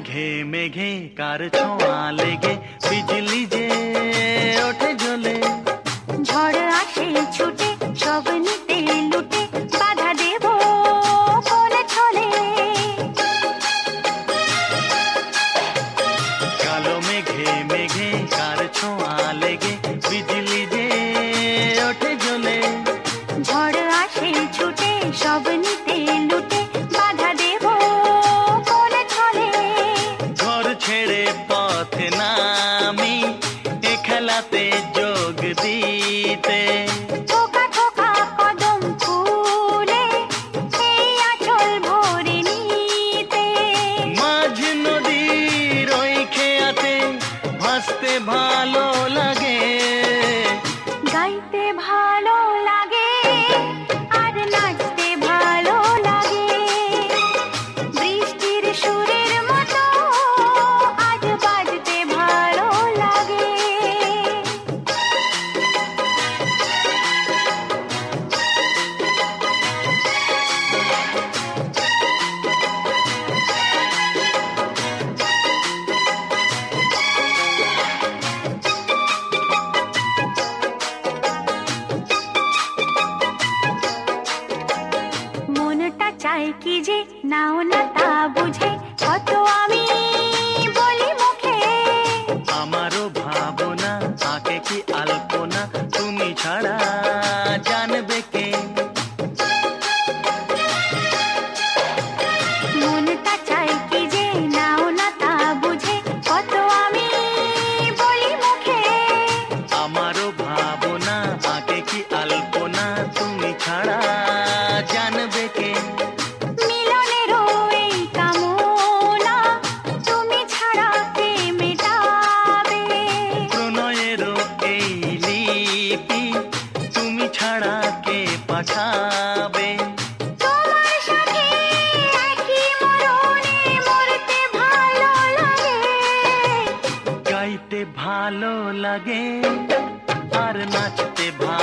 মেঘে মেঘে কার ছোঁয়া লেগে? বিজলি যে ওঠে জ্বলে ঝড় আসে ছুটে সব নিতে লুটে বাধা দেব কোন ছলে। কালো মেঘে মেঘে কার ছোঁয়া লেগে? বিজলি যে ওঠে জ্বলে ঝড় খেলাতে যোগ দিতে থোকা থোকা কদম ফুলে এই আঁচল ভরে নিতে মাঝ নদীর ওই খেয়াতে ভাসতে ভালো লাগে গাইতে ভালো লাগে চায় কি যে? নাও না তা বুঝে কত আমি বলি মুখে। আমারও ভাবনা তাকে কি আলপনা? তুমি ছাড়া জানবে কে? মনটা কি যে? নাও না তা বুঝে কত আমি বলি মুখে। আমারও ভাবনা তাকে কি আলপনা? তুমি ছাড়া গাইতে ভালো লাগে আর নাচতে ভালো